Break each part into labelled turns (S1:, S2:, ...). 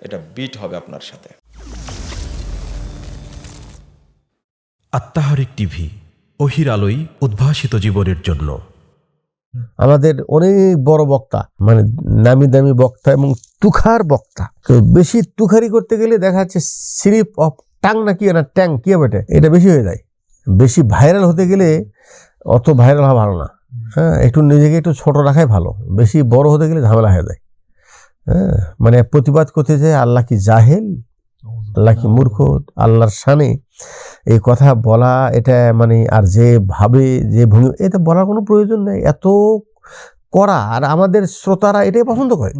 S1: এটা বিট হবে আপনার সাথে।
S2: আত্মাহারিক টিভি অহির আলোই উদ্ভাসিত জীবনের জন্য।
S3: আমাদের অনেক বড় বক্তা মানে নামি দামি বক্তা এবং তুখার বক্তা। তো বেশি তুখারি করতে গেলে দেখা যাচ্ছে স্লিপ অফ টাং না কি না ট্যাং কি হবে এটা? এটা বেশি হয়ে যায়। বেশি ভাইরাল হতে গেলে অত ভাইরাল হওয়া ভালো না। হ্যাঁ একটু নিজেকে একটু ছোট রাখাই ভালো। বেশি বড় হতে গেলে ঝামেলা হয়ে যায়। হ্যাঁ মানে প্রতিবাদ করতে যায় আল্লাহ কি জাহেল? আল্লাহ কি মূর্খ? আল্লাহর শানে। এই কথা বলা এটা মানে আর যে ভাবে যে ভঙ্গি এটা বলার কোনো প্রয়োজন নেই। এত করা আর আমাদের শ্রোতারা এটাই পছন্দ করে।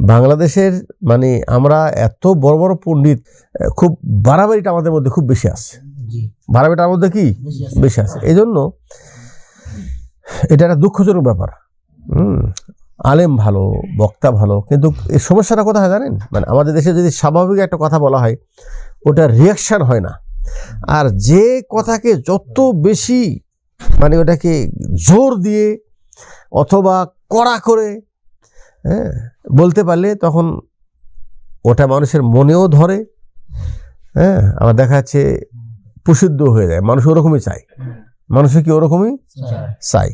S3: বাংলাদেশের মানে আমরা এত বড় বড় পণ্ডিত খুব বাড়াবাড়িটা আমাদের মধ্যে খুব বেশি আছে। বাড়াবাড়িটা আমাদের কি? বেশি আছে। এই জন্য এটা একটা দুঃখজনক ব্যাপার। হুম আলেম ভালো বক্তা ভালো কিন্তু এই সমস্যাটা কোথায় জানেন? মানে আমাদের দেশে যদি স্বাভাবিক একটা কথা বলা হয় ওটা রিয়াকশান হয় না। আর যে কথাকে যত বেশি মানে ওটাকে জোর দিয়ে অথবা কড়া করে হ্যাঁ বলতে পারলে তখন ওটা মানুষের মনেও ধরে হ্যাঁ আবার দেখা যাচ্ছে প্রসিদ্ধ হয়ে যায়। মানুষ ওরকমই চায়। মানুষে কি ওরকমই চাই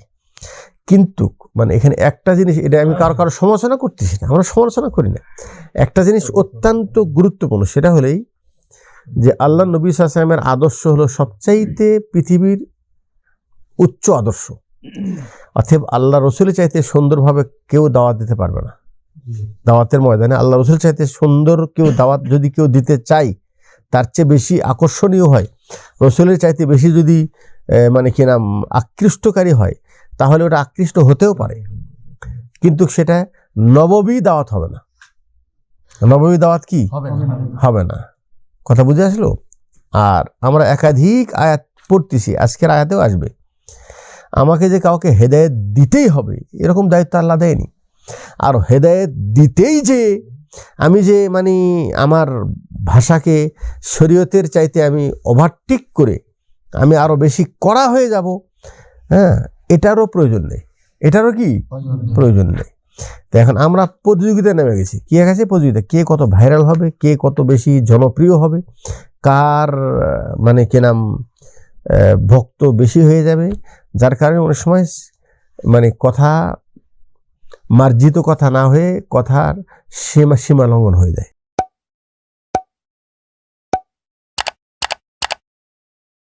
S3: কিন্তু মানে এখানে একটা জিনিস, এটা আমি কারও কারও সমালোচনা করতেছি না, আমরা সমালোচনা করি না। একটা জিনিস অত্যন্ত গুরুত্বপূর্ণ, সেটা হলেই যে আল্লাহ নবী সাল্লামের আদর্শ হলো সবচাইতে পৃথিবীর উচ্চ আদর্শ। অতএব আল্লাহ রসুলের চাইতে সুন্দরভাবে কেউ দাওয়াত দিতে পারবে না। দাওয়াতের ময়দানে আল্লাহ রসুল চাইতে সুন্দর কেউ দাওয়াত যদি কেউ দিতে চাই তার চেয়ে বেশি আকর্ষণীয় হয়। রসুলের চাইতে বেশি যদি মানে কি নাম, আকৃষ্টকারী হয় তাহলে ওটা আকৃষ্ট হতেও পারে। কিন্তু সেটা নববী দাওয়াত হবে না। নববী দাওয়াত কি? হবে না। কথা বুঝে আসলো? আর আমরা একাধিক আয়াত পড়তেছি আজকের আয়াতেও আসবে। আমাকে যে কাউকে হেদায়েত দিতেই হবে এরকম দায়িত্ব আল্লাহ দেয়নি। আর হেদায়েত দিতেই যে আমি যে মানে আমার ভাষাকে শরীয়তের চাইতে আমি ওভারটেক করে আমি আরও বেশি কড়া হয়ে যাব হ্যাঁ এটারও প্রয়োজন নেই। এটারও কি? প্রয়োজন নেই। তো এখন আমরা প্রতিযোগিতায় নেমে গেছি। কে গেছে প্রতিযোগিতা কে কত ভাইরাল হবে? কে কত বেশি জনপ্রিয় হবে? কার মানে কে নাম ভক্ত বেশি হয়ে যাবে? যার কারণে অনেক সময় মানে কথা মার্জিত কথা না হয়ে কথার সীমা সীমা লঙ্ঘন হয়ে যায়।